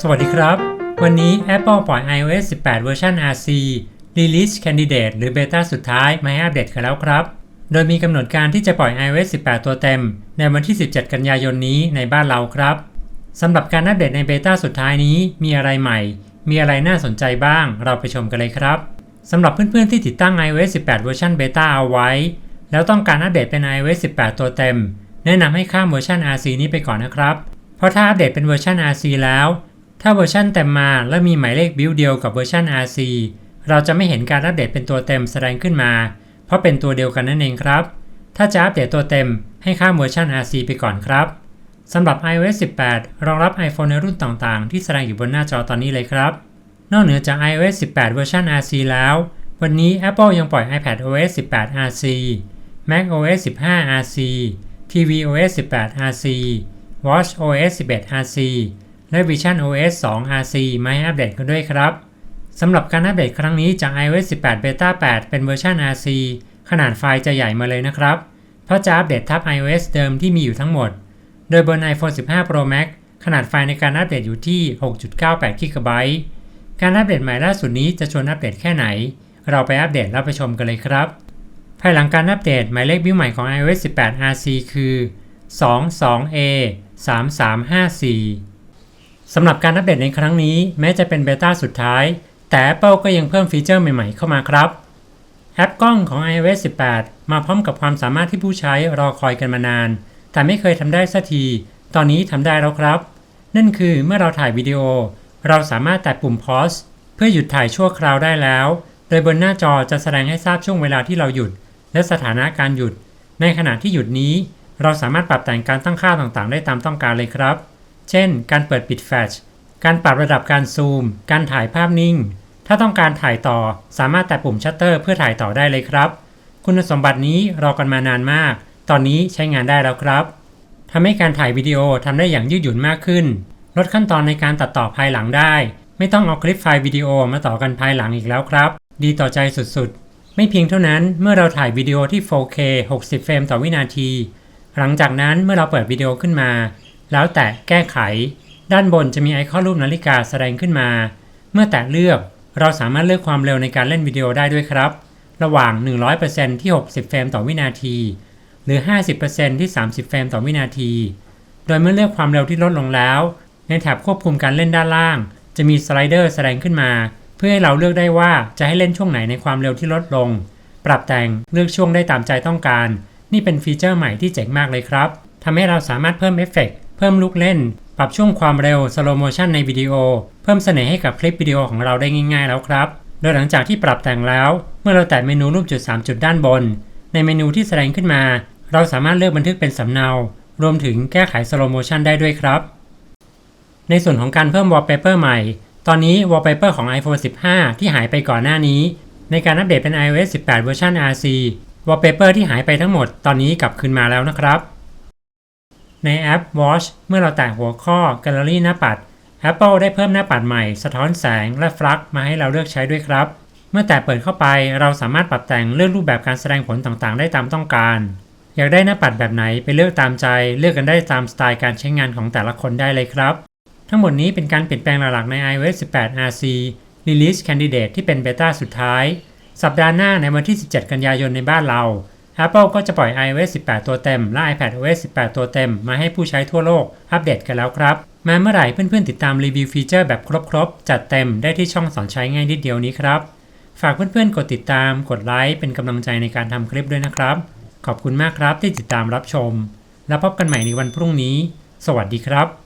สวัสดีครับ วันนี้ Apple ปล่อย iOS 18 เวอร์ชัน RC Release Candidate หรือ Beta สุดท้ายมาให้อัปเดตกันแล้วครับ โดยมีกำหนดการที่จะปล่อย iOS 18 ตัวเต็ม ในวันที่ 17 กันยายนนี้ในบ้านเราครับสำหรับการอัปเดตในเบต้าสุดท้ายนี้มีอะไรใหม่ มีอะไรน่าสนใจบ้าง เราไปชมกันเลยครับสำหรับเพื่อนๆที่ติดตั้ง iOS 18 เวอร์ชันเบต้าเอาไว้ แล้วต้องการอัปเดตเป็น iOS 18 ตัวเต็ม แนะนำให้ข้ามเวอร์ชัน RC นี้ไปก่อนนะครับ เพราะถ้าอัปเดตเป็นเวอร์ชัน RC แล้ว ถ้าเวอร์ชันเต็มมาและมีหมายเลขบิลเดียวกับเวอร์ชัน RC เราจะไม่เห็นการอัปเดตเป็นตัวเต็มแสดงขึ้นมา เพราะเป็นตัวเดียวกันนั่นเองครับ ถ้าจะอัปเดตตัวเต็มให้ข้ามเวอร์ชัน RC ไปก่อนครับสำหรับ iOS 18 รองรับ iPhone ในรุ่นต่างๆ ที่แสดงอยู่บนหน้าจอตอนนี้เลยครับ นอกเหนือจาก iOS 18 เวอร์ชัน RC แล้ว วันนี้ Apple ยังปล่อย iPad OS 18 RC Mac OS 15 RC TV OS 18 RC Watch OS 11 RC และ Vision OS 2 RC มาให้อัปเดตกันด้วยครับ สำหรับการอัปเดตครั้งนี้จาก iOS 18 Beta 8 เป็นเวอร์ชัน RC ขนาดไฟล์จะใหญ่มาเลยนะครับ เพราะจะอัปเดตทับ iOS เดิมที่มีอยู่ทั้งหมด โดยบน iPhone 15 Pro Max ขนาดไฟล์ในการอัปเดตอยู่ที่ 6.98 GB การอัปเดตใหม่ล่าสุดนี้จะชวนอัปเดตแค่ไหน เราไปอัปเดตแล้วไปชมกันเลยครับ ภายหลังการอัปเดตหมายเลขบิลใหม่ของ iOS 18 RC คือ 22A 3354 สำหรับการอัปเดตในครั้งนี้แม้จะเป็นเบต้าสุดท้าย แต่ Apple ก็ยังเพิ่มฟีเจอร์ใหม่ๆเข้ามาครับ แอปกล้องของ iOS 18 มาพร้อมกับความสามารถที่ผู้ใช้รอคอยกันมานาน แต่ไม่เคยทำได้สักที ตอนนี้ทำได้แล้วครับ นั่นคือเมื่อเราถ่ายวิดีโอ เราสามารถแตะปุ่ม pause เพื่อหยุดถ่ายชั่วคราวได้แล้ว โดยบนหน้าจอจะแสดงให้ทราบช่วงเวลาที่เราหยุด และสถานะการหยุด ในขณะที่หยุดนี้ เราสามารถปรับแต่งการตั้งค่าต่างๆ ได้ตามต้องการเลยครับ เช่น การเปิดปิดแฟลช การปรับระดับการซูม การถ่ายภาพนิ่ง ถ้าต้องการถ่ายต่อสามารถแตะปุ่มชัตเตอร์เพื่อถ่ายต่อได้เลยครับ คุณสมบัตินี้รอกันมานานมาก ตอนนี้ใช้งานได้แล้วครับทำให้การถ่ายวิดีโอทำได้อย่างยืดหยุ่นมากขึ้น ลดขั้นตอนในการตัดต่อภายหลังได้ ไม่ต้องเอาคลิปไฟล์วิดีโอมาต่อกันภายหลังอีกแล้วครับ ดีต่อใจสุดๆ ไม่เพียงเท่านั้นเมื่อเราถ่ายวิดีโอที่ 4K 60 เฟรมต่อวินาที หลังจากนั้นเมื่อเราเปิดวิดีโอขึ้นมา แล้วแตะแก้ไข ด้านบนจะมีไอคอนรูปนาฬิกาแสดงขึ้นมา เมื่อแตะเลือกเราสามารถเลือกความเร็วในการเล่นวิดีโอได้ด้วยครับ ระหว่าง 100%ที่ 60 เฟรมต่อวินาที หรือ 50%ที่ 30 เฟรมต่อวินาที โดยเมื่อเลือกความเร็วที่ลดลงแล้ว ในแถบควบคุมการเล่นด้านล่าง จะมีสไลเดอร์แสดงขึ้นมา เพื่อให้เราเลือกได้ว่าจะให้เล่นช่วงไหนในความเร็วที่ลดลง ปรับแต่งเลือกช่วงได้ตามใจต้องการ นี่เป็นฟีเจอร์ใหม่ที่เจ๋งมากเลยครับทำให้เราสามารถเพิ่มเอฟเฟกต์ เพิ่มลูกเล่น ปรับช่วงความเร็วสโลโมชันในวิดีโอ เพิ่มเสน่ห์ให้กับคลิปวิดีโอของเราได้ง่ายๆแล้วครับ โดยหลังจากที่ปรับแต่งแล้ว เมื่อเราแตะเมนูรูปจุด 3 จุดด้านบน ในเมนูที่แสดงขึ้นมา เราสามารถเลือกบันทึกเป็นสำเนา รวมถึงแก้ไขสโลโมชันได้ด้วยครับ ในส่วนของการเพิ่ม wallpaper ใหม่ ตอนนี้ wallpaper ของ iPhone 15 ที่หายไปก่อนหน้านี้ ในการอัปเดตเป็น iOS 18 เวอร์ชัน RC wallpaper ที่หายไปทั้งหมดตอนนี้กลับคืนมาแล้วนะครับ ในแอป Watch เมื่อเราแตะหัวข้อ Gallery หน้าปัด Apple ได้เพิ่มหน้าปัดใหม่ สะท้อนแสงและฟลักมาให้เราเลือกใช้ด้วยครับ เมื่อแตะเปิดเข้าไป เราสามารถปรับแต่งเลือกรูปแบบการแสดงผลต่างๆ ได้ตามต้องการ อยากได้หน้าปัดแบบไหนไปเลือกตามใจ เลือกกันได้ตามสไตล์การใช้งานของแต่ละคนได้เลยครับ ทั้งหมดนี้เป็นการเปลี่ยนแปลงหลักๆใน iOS 18 RC Release Candidate ที่เป็นเบต้าสุดท้าย สัปดาห์หน้าในวันที่ 17 กันยายนในบ้านเรา Apple ก็จะปล่อย iOS 18 ตัวเต็ม และ iPad OS 18 ตัวเต็ม มาให้ผู้ใช้ทั่วโลก อัปเดตกันแล้วครับ มาเมื่อไหร่เพื่อนๆติดตามรีวิวฟีเจอร์แบบครบๆ จัดเต็มได้ที่ช่องสอนใช้ง่ายนิดเดียวนี้ครับ ฝากเพื่อนๆ กดติดตาม กดไลค์ เป็นกำลังใจในการทำคลิปด้วยนะครับ ขอบคุณมากครับที่ติดตามรับชม แล้วพบกันใหม่ในวันพรุ่งนี้ สวัสดีครับ